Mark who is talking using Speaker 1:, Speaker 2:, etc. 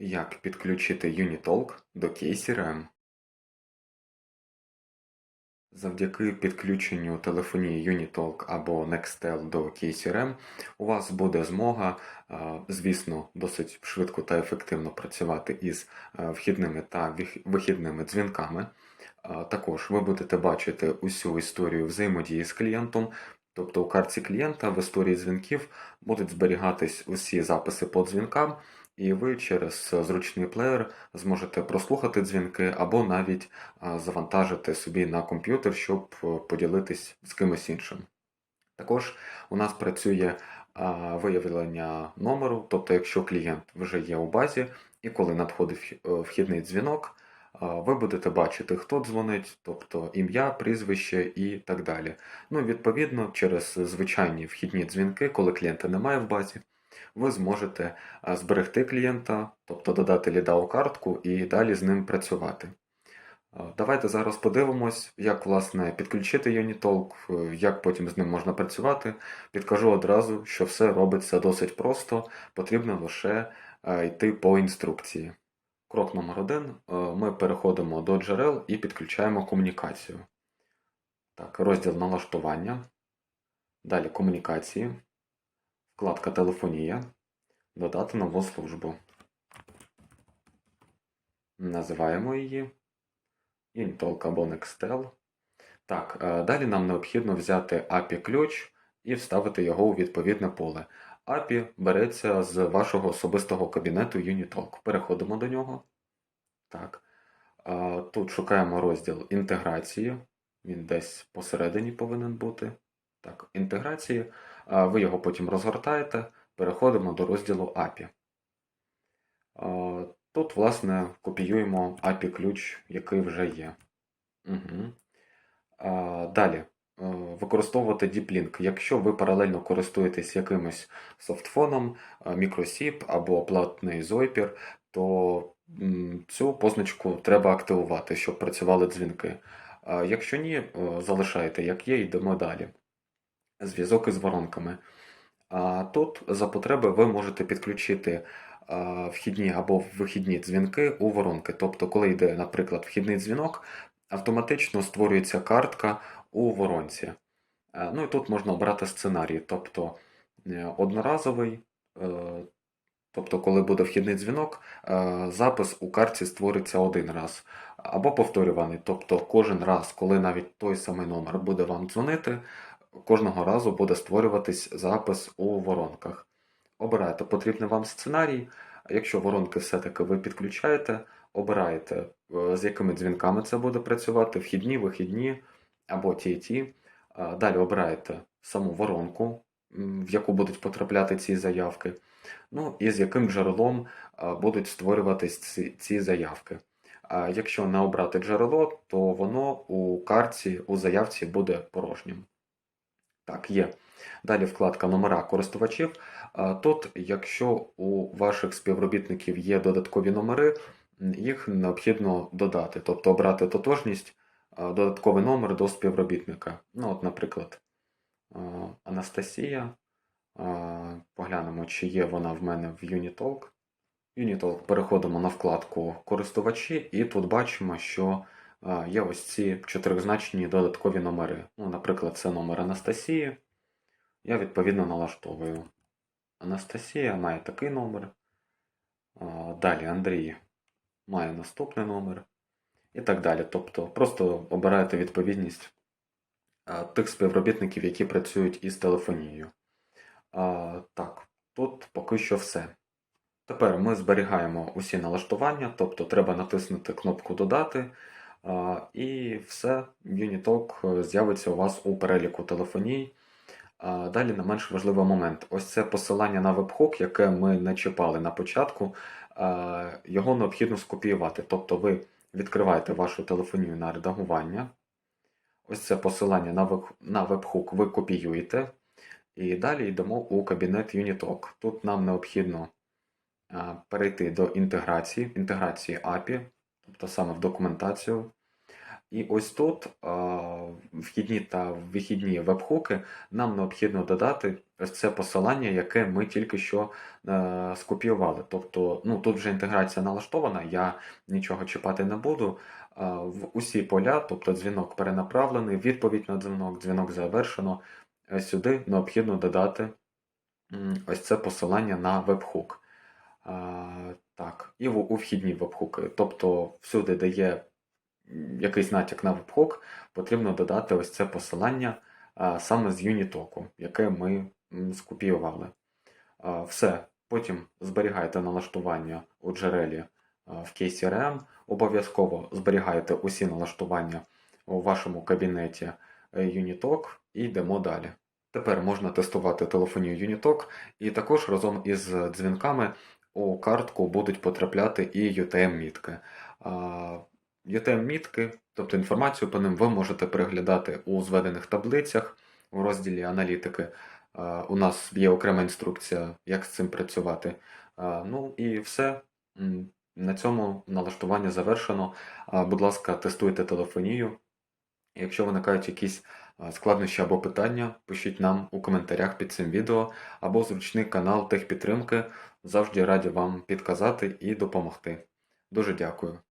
Speaker 1: Як підключити Unitalk до KCRM? Завдяки підключенню телефонії Unitalk або Nextel до KCRM у вас буде змога, е, звісно, досить швидко та ефективно працювати із е, вхідними та вихідними дзвінками. Е, Також ви будете бачити усю історію взаємодії з клієнтом, тобто у картці клієнта в історії дзвінків будуть зберігатись усі записи по дзвінкам, і ви через е, зручний плеєр зможете прослухати дзвінки або навіть завантажити собі на комп'ютер, щоб е, поділитись з кимось іншим. Також у нас працює виявлення номеру, тобто, якщо клієнт вже є у базі, і коли надходить е, вхідний дзвінок, ви будете бачити, хто дзвонить, тобто ім'я, прізвище і так далі. Ну, відповідно, через звичайні вхідні дзвінки, коли клієнта немає в базі, ви зможете зберегти клієнта, тобто додати ліда у картку і далі з ним працювати. Давайте зараз подивимось, як власне підключити Unitalk, е, як потім з ним можна працювати. Підкажу одразу, що все робиться досить просто, потрібно лише е, йти по інструкції. Крок номер один. е, Ми переходимо до джерел і підключаємо комунікацію. Так, розділ налаштування. Далі комунікації. Вкладка Телефонія. Додати нову службу. Називаємо її. Intalk або Nextel. Так, е, далі нам необхідно взяти API-ключ і вставити його у відповідне поле. API береться з вашого особистого кабінету Unitalk. Переходимо до нього. Так. Е, Тут шукаємо розділ інтеграції. Він десь посередині повинен бути. Так, інтеграції. Ви його потім розгортаєте. Переходимо до розділу API. Тут, власне, копіюємо API-ключ, який вже є. Угу. Далі. Використовувати DeepLink. Якщо ви паралельно користуєтесь якимось софтфоном, мікросіп або платний Zopir, то цю позначку треба активувати, щоб працювали дзвінки. Якщо ні, залишайте як є, йдемо далі. Зв'язок із воронками. А тут за потреби ви можете підключити вхідні або вихідні дзвінки у воронки. Тобто, коли йде, наприклад, вхідний дзвінок, автоматично створюється картка у воронці. Е, Ну і тут можна обрати сценарій, тобто е, одноразовий, е, тобто, коли буде вхідний дзвінок, е, запис у картці створиться один раз, або повторюваний, тобто кожен раз, коли навіть той самий номер буде вам дзвонити, кожного разу буде створюватись запис у воронках. Обираєте потрібний вам сценарій. Якщо воронки все-таки ви підключаєте, обираєте, е, з якими дзвінками це буде працювати, вхідні, вихідні або ті ті. Е, Далі обираєте саму воронку, в яку будуть потрапляти ці заявки. Ну і з яким джерелом е, будуть створюватись ці, ці заявки. А якщо не обрати джерело, то воно у картці, у заявці буде порожнім. Так, є. Далі вкладка номера користувачів. Тут, якщо у ваших співробітників є додаткові номери, їх необхідно додати, тобто обрати тотожність, додатковий номер до співробітника. Ну, от, наприклад, Анастасія. Поглянемо, чи є вона в мене в Unitalk. Unitalk переходимо на вкладку користувачі, і тут бачимо, що є ось ці чотиризначні додаткові номери. Ну, наприклад, це номер Анастасії. Я відповідно налаштовую. Анастасія має такий номер. Далі Андрій має наступний номер. І так далі. Тобто просто обираєте відповідність тих співробітників, які працюють із телефонією. Так, тут поки що все. Тепер ми зберігаємо усі налаштування, тобто треба натиснути кнопку Додати, і все, Unitalk з'явиться у вас у переліку телефоній. Далі не менш важливий момент. Ось це посилання на вебхук, яке ми не чіпали на початку, його необхідно скопіювати. Тобто ви відкриваєте вашу телефонію на редагування. Ось це посилання на веб- вебхук ви копіюєте. І далі йдемо у кабінет Unitalk. Тут нам необхідно перейти до інтеграції, інтеграції API, тобто саме в документацію. І ось тут вхідні та вихідні веб-хуки нам необхідно додати ось це посилання, яке ми тільки що е, скопіювали. Тобто, ну тут вже інтеграція налаштована, я нічого чіпати не буду. В усі поля, тобто дзвінок перенаправлений, відповідь на дзвінок, дзвінок завершено. е, Сюди необхідно додати ось це посилання на веб-хук. Так, і у вхідні веб-хуки. Тобто всюди, де є якийсь натяк на веб-хук, потрібно додати ось це посилання саме з Unitoku, яке ми скопіювали. Все. Потім зберігайте налаштування у джерелі в KCRM. Обов'язково зберігайте усі налаштування у вашому кабінеті е, Unitalk і йдемо далі. Тепер можна тестувати телефонію Unitalk, і також разом із дзвінками у картку будуть потрапляти і UTM-мітки. UTM-мітки, тобто інформацію по ним ви можете переглядати у зведених таблицях у розділі аналітики. У нас є окрема інструкція, як з цим працювати. Ну і все. На цьому налаштування завершено. Будь ласка, тестуйте телефонію. Якщо виникають якісь складнощі або питання, пишіть нам у коментарях під цим відео або зручний канал техпідтримки. Завжди раді вам підказати і допомогти. Дуже дякую.